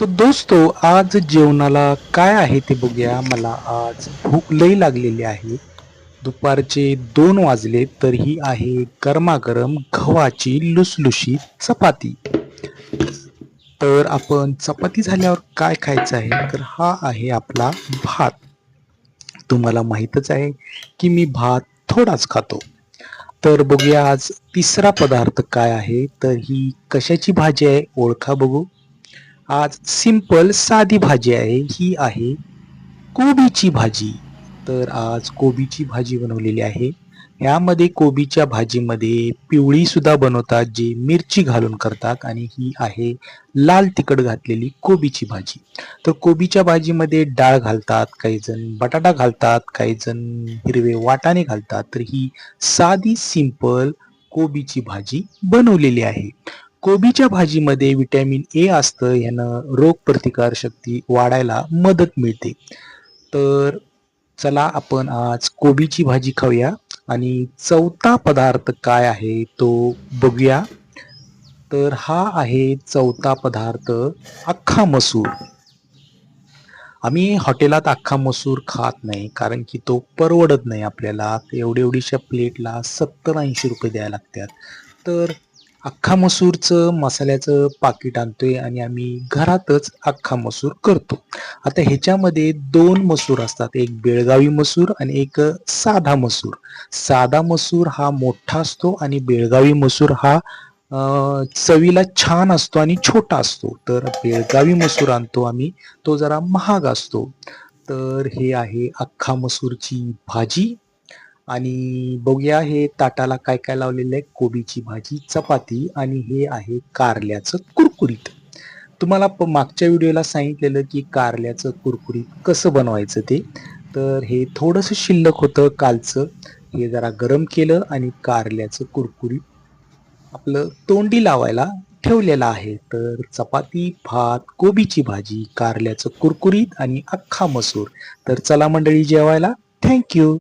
तो दोस्तो हो, आज जेवणाला काय आहे ते बघूया. मला आज भूक लई लागलेली आहे. दुपारचे दोन वाजले तर ही आहे गरमागरम गव्हाची लुसलुशीत चपाती. तर आपण चपाती झाल्यावर काय खायचं आहे? तर हा आहे आपला भात. तुम्हाला माहीतच आहे की मी भात थोडाच खातो. तर बघूया आज तिसरा पदार्थ काय आहे तर ही कशाची भाजी आहे ओळखा बघू. आज सिंपल साधी भाजी आहे. ही आहे कोबीची भाजी. तर आज कोबीची भाजी बनवलेली आहे. यामध्ये कोबीच्या भाजीमध्ये पिवळी सुद्धा बनवतात जी मिरची घालून करतात आणि ही आहे लाल तिखट घातलेली कोबीची भाजी. तर कोबीच्या भाजीमध्ये डाळ घालतात काही जण बटाटा घालतात काही जण हिरवे वाटाणे घालतात. तर ही साधी सिंपल कोबीची भाजी बनवलेली आहे. कोबीच्या भाजीमध्ये विटॅमिन ए असतं ह्यानं रोग प्रतिकार शक्ती वाढायला मदत मिळते. तर चला आपण आज कोबीची भाजी खाऊया आणि चौथा पदार्थ काय आहे तो बघूया. तर हा आहे चौथा पदार्थ अख्खा मसूर. आम्ही हॉटेलात अख्खा मसूर खात नाही कारण की तो परवडत नाही आपल्याला. एवढी एवढीशा प्लेटला सत्तर ऐंशी रुपये द्यायला लागतात. तर अख्खा मसूरचं मसाल्याचं पाकिट आणतोय आणि आम्ही घरातच अख्खा मसूर करतो. आता ह्याच्यामध्ये दोन मसूर असतात. एक बेळगावी मसूर आणि एक साधा मसूर. साधा मसूर हा मोठा असतो आणि बेळगावी मसूर हा चवीला छान असतो आणि छोटा असतो. तर बेळगावी मसूर आणतो आम्ही. तो जरा महाग असतो. तर हे आहे अख्खा मसूरची भाजी. आणि बघूया हे ताटाला काय काय लावलेलं आहे. कोबीची भाजी चपाती आणि हे आहे कारल्याचं कुरकुरीत. तुम्हाला प- मागच्या व्हिडिओला सांगितलेलं की कारल्याचं कुरकुरीत कसं बनवायचं ते. तर हे थोडंसं शिल्लक होतं कालचं. हे जरा गरम केलं आणि कारल्याचं कुरकुरीत आपलं तोंडी लावायला ठेवलेलं आहे. तर चपाती भात कोबीची भाजी कारल्याचं कुरकुरीत आणि अख्खा मसूर. तर चला मंडळी जेवायला. थँक्यू.